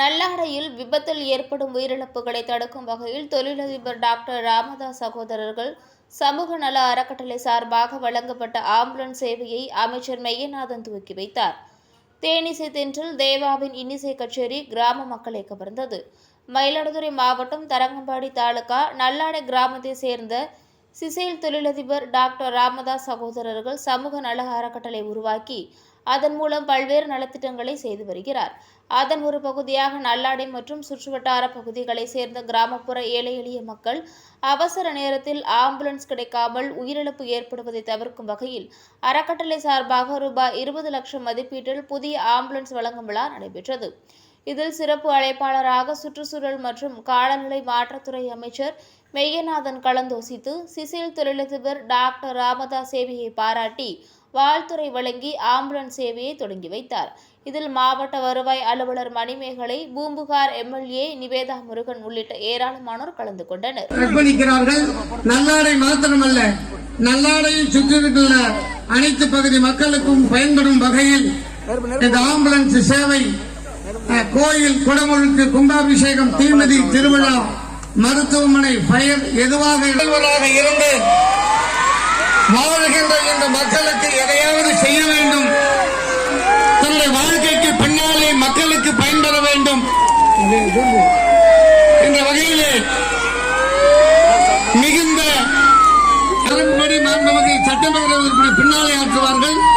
நல்லாடையில் விபத்தில் ஏற்படும் உயிரிழப்புகளை தடுக்கும் வகையில் தொழிலதிபர் டாக்டர் ராமதாஸ் சகோதரர்கள் சமூக நல அறக்கட்டளை சார்பாக வழங்கப்பட்ட ஆம்புலன்ஸ் சேவையை அமைச்சர் மெய்யநாதன் துவக்கி வைத்தார். தேனிசை தென்றில் தேவாவின் இன்னிசை கச்சேரி கிராம மக்களை கவர்ந்தது மயிலாடுதுறை மாவட்டம் தரங்கம்பாடி தாலுகா நல்லாடை கிராமத்தை சேர்ந்த சிசேல் தொழிலதிபர் டாக்டர் ராமதாஸ் சகோதரர்கள் சமூக நல அறக்கட்டளை உருவாக்கி அதன் மூலம் பல்வேறு நலத்திட்டங்களை செய்து வருகிறார். அதன் ஒரு பகுதியாக நல்லாடை மற்றும் சுற்றுவட்டார பகுதிகளை சேர்ந்த கிராமப்புற ஏழை எளிய மக்கள் அவசர நேரத்தில் ஆம்புலன்ஸ் கிடைக்காமல் உயிரிழப்பு ஏற்படுவதை தவிர்க்கும் வகையில் அறக்கட்டளை சார்பாக ரூபாய் இருபது லட்சம் மதிப்பீட்டில் புதிய ஆம்புலன்ஸ் வழங்கும் விழா நடைபெற்றது. இதில் சிறப்பு அழைப்பாளராக சுற்றுச்சூழல் மற்றும் காலநிலை மாற்றத்துறை அமைச்சர் மெய்யநாதன் கலந்தோசித்து சிசில் தொழிலதிபர் டாக்டர் ராமதாஸ் சேவையை பாராட்டி வாழ்த்துறை வழங்கி ஆம்புலன்ஸ் சேவையை தொடங்கி வைத்தார். இதில் மாவட்ட வருவாய் அலுவலர் மணிமேகலை பூம்புகார் எம்எல்ஏ நிவேதா முருகன் உள்ளிட்ட ஏராளமானோர் கலந்து கொண்டனர். அர்ப்பணிக்கிறார்கள் நல்லாடை மாத்திரமல்ல நல்லாடையில் சுற்றியிருக்கின்ற அனைத்து பகுதி மக்களுக்கும் பயன்படும் வகையில் இந்த ஆம்புலன்ஸ் சேவை கோயில் குடமுழுக்கு கும்பாபிஷேகம் தீமதி திருவிழா மருத்துவமனை பயர் எதுவாக இருந்து வாழ்கின்ற இந்த மக்களுக்கு எதையாவது செய்ய வேண்டும். தன்னுடைய வாழ்க்கைக்கு பின்னாலே மக்களுக்கு பயன்பெற வேண்டும். என்ற வகையிலே மிகுந்த அதன்படி மாண்புமிகு சட்டமன்ற உறுப்பினர் பின்னாலே ஆற்றுவார்கள்.